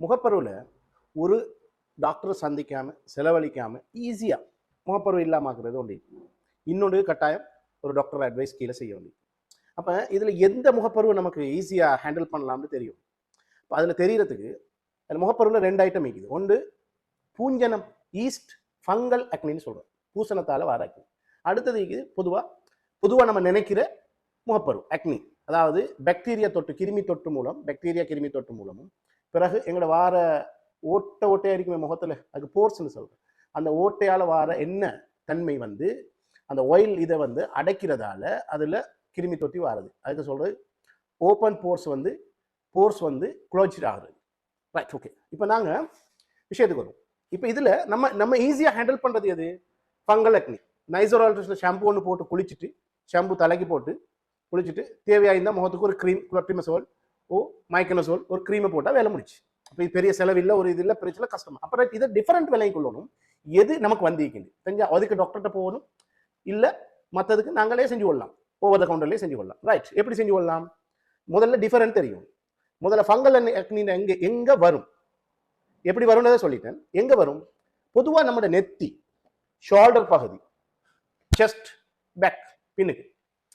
முகப்பருவில் ஒரு டாக்டரை சந்திக்காமல் செலவழிக்காமல் ஈஸியாக முகப்பருவு இல்லாமாக்குறது ஒன்று இன்னொன்று கட்டாயம் ஒரு டாக்டர் அட்வைஸ் கீழே செய்ய வேண்டியது அப்போ இதில் எந்த முகப்பருவை நமக்கு ஈஸியாக ஹேண்டில் பண்ணலாம்னு தெரியும்? இப்போ அதில் தெரியறதுக்கு அதில் முகப்பருவில் ரெண்டு ஐட்டம் இருக்குது. ஒன்று பூஞ்சனம் ஈஸ்ட் ஃபங்கல் அக்னின்னு சொல்கிறோம் பூசணத்தால் வர அக்னி அடுத்தது இருக்குது பொதுவாக பொதுவாக நம்ம நினைக்கிற முகப்பரு அக்னி அதாவது பாக்டீரியா தொட்டு கிருமி தொட்டு மூலம் பாக்டீரியா கிருமி தொட்டு மூலமும் பிறகு எங்களோட வார ஓட்டை ஓட்டையாக இருக்குமே முகத்தில் அதுக்கு போர்ஸ்னு சொல்கிறேன் அந்த ஓட்டையால் வார என்ன தன்மை வந்து அந்த ஒயில் இதை வந்து அடைக்கிறதால அதில் கிருமி தொட்டி வாருது. அதுக்கு சொல்கிறது ஓப்பன் போர்ஸ் வந்து போர்ஸ் வந்து க்ளோஸ் ஆகுது. ரைட் ஓகே இப்போ நாங்கள் விஷயத்துக்கு வருவோம். இப்போ இதில் நம்ம நம்ம ஈஸியாக ஹேண்டில் பண்ணுறது எது? ஃபங்கல் அக்னி நைசோரால் ஷாம்பு ஒன்று போட்டு குளிச்சுட்டு ஷாம்பு தலைக்கு போட்டு குளிச்சுட்டு தேவையாக இருந்தால் முகத்துக்கு ஒரு க்ரீம் குளப்டிமசோல் ஓ மைக்கனசோல் ஒரு க்ரீமை போட்டால் வேலை முடிச்சு அப்போ இது பெரிய செலவில்லை ஒரு இது இல்லை பிரச்சனை கஷ்டம். அப்புறம் இதை டிஃபரெண்ட் விலைக்கு கொள்ளணும் எது நமக்கு வந்திருக்குது? தெரிஞ்சா அதுக்கு டாக்டர்கிட்ட போகணும். இல்லை மற்றதுக்கு நாங்களே செஞ்சு கொள்ளலாம். ஓவர் த கவுண்டர்லேயே செஞ்சு கொள்ளலாம். ரைட் எப்படி செஞ்சு கொள்ளலாம்? முதல்ல டிஃபரெண்ட் தெரியும். முதல்ல ஃபங்கல் அக்னின் எங்கே எங்கே வரும்? எப்படி வரும்ன்றதை சொல்லிட்டேன். எங்கே வரும்? பொதுவாக நம்மளோட நெத்தி ஷோல்டர் பகுதி செஸ்ட் பேக் பின்னுக்கு.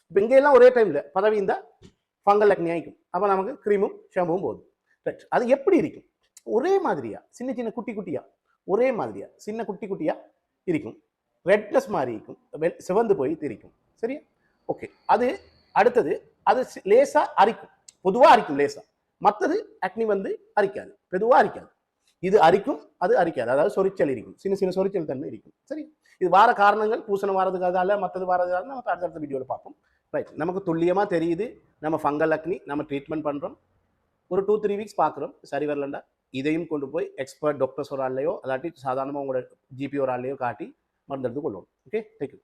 இப்போ இங்கெல்லாம் ஒரே டைமில் பதவி இந்த ஃபங்கல் அக்னி ஆகிக்கும் அப்போ நமக்கு க்ரீமும் ஷாம்புவும் போதும். ரைட் அது எப்படி இருக்கும்? ஒரே மாதிரியா? சின்ன சின்ன குட்டி குட்டியா? ஒரே மாதிரியா? சின்ன குட்டி குட்டியா? இருக்கும். ரெட்னஸ் மாதிரி இருக்கும். வெ- சிவந்து போய் திரிக்கும். சரியா? ஓகே அது அடுத்தது அது லேசாக அரிக்கும். பொதுவாக அரிக்கும் லேசாக மற்றது அக்னி வந்து அரிக்காது. பொதுவாக அரிக்காது. இது அரிக்கும் அது அரிக்காது. அதாவது சொரிச்சல் இருக்கும். சின்ன சின்ன சொரிச்சல் தன்மை இருக்கும். சரி இது வார காரணங்கள் பூசணம் வாரதுக்காக மற்றது வாரதுக்காக நம்ம அடுத்தடுத்த வீடியோவில் பார்ப்போம். ரைட் நமக்கு துல்லியமாக தெரியுது. நம்ம ஃபங்கல் அக்னி நம்ம ட்ரீட்மெண்ட் பண்ணுறோம் ஒரு டூ த்ரீ வீக்ஸ் பார்க்குறோம். சரி வரலண்டா. இதையும் கொண்டு போய் எக்ஸ்பர்ட் டாக்டர்ஸ் ஒரு ஆள்லையோ அல்லாட்டி சாதாரணமாக உங்களோட ஜிபி ஒரு ஆள்லையோ காட்டி மருந்தெடுத்து கொள்ளுவோம் ஓகே தேங்க்யூ